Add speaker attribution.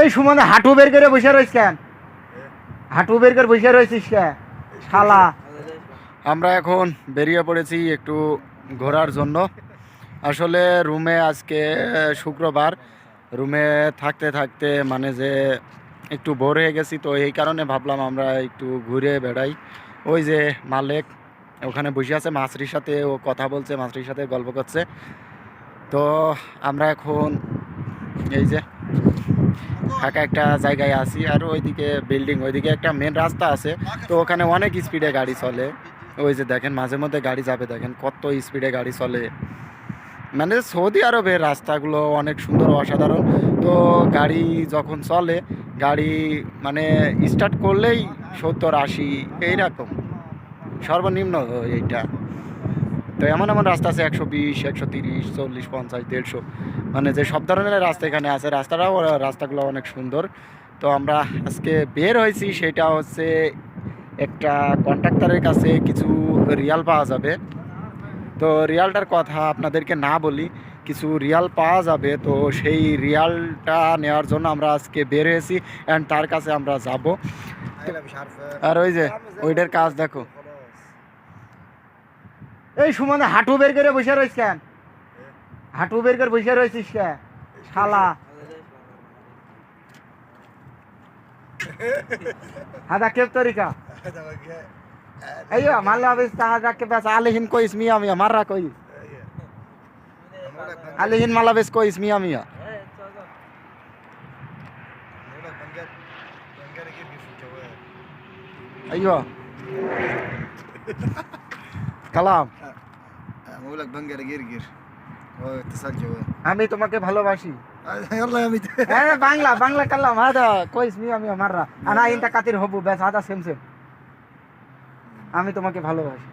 Speaker 1: এই সুমনে হাঁটু বের করে বসে রয়েছ কেন? হাঁটু বের করে বসে রয়েছিস কেন শালা। আমরা এখন বেরিয়ে পড়েছি একটু ঘোরার জন্য। আসলে রুমে আজকে শুক্রবার। রুমে থাকতে থাকতে মানে যে একটু বোর হয়ে গেছি, তো এই কারণে ভাবলাম আমরা একটু ঘুরে বেড়াই। ওই যে মালেক ওখানে বসে আছে, মাছরির সাথে ও কথা বলছে, মাছরির সাথে গল্প করছে। তো আমরা এখন এই যে ফাঁকা একটা জায়গায় আছি আর ওইদিকে বিল্ডিং ওইদিকে একটা মেন রাস্তা আছে। তো ওখানে অনেক স্পিডে গাড়ি চলে। ওই যে দেখেন, মাঝে মধ্যে গাড়ি যাবে, দেখেন কত স্পিডে গাড়ি চলে। মানে সৌদি আরবের রাস্তাগুলো অনেক সুন্দর, অসাধারণ। তো গাড়ি যখন চলে, গাড়ি মানে স্টার্ট করলেই সত্তর আশি, এইরকম। সর্বনিম্ন এইটা। তো এমন এমন রাস্তা আছে একশো বিশ একশো তিরিশ চল্লিশ পঞ্চাশ দেড়শো। মানে যে সব ধরনের রাস্তা এখানে আছে রাস্তাটাও রাস্তাগুলো অনেক সুন্দর। তো আমরা আজকে বের হয়েছি সেটা হচ্ছে একটা কন্ট্রাক্টারের কাছে কিছু রিয়াল পাওয়া যাবে। তো রিয়ালটার কথা আপনাদেরকে না বলি কিছু রিয়াল পাওয়া যাবে। তো সেই রিয়ালটা নেওয়ার জন্য আমরা আজকে বের হয়েছি অ্যান্ড তার কাছে আমরা যাব। আর ওই যে ওইটার কাজ দেখো। এই সুমনে হাঁটু বের করে বসে রয়েছ কেন হাঁটু বের করে বসে রয়েছিস কে শালা হাদা কেব তরিকা अयो मान लो अब इस ताजा
Speaker 2: के पास आलिहिन
Speaker 1: को इसमिया मिया मार रहा
Speaker 2: कोई आलिहिन मतलब इसको इसमिया मिया अयो
Speaker 1: कलाम আমি
Speaker 2: বললাম ভাঙ্গের গির গির। ও ইতিসাল জবে
Speaker 1: আমি তোমাকে ভালোবাসি।
Speaker 2: আল্লাহ আমি
Speaker 1: হ্যাঁ বাংলা বাংলা কালাম হাদা কইস মি আমি আমাররা আনা ইনতা কাতির হবু ব্যাস আদা সেম সেম। আমি তোমাকে ভালোবাসি।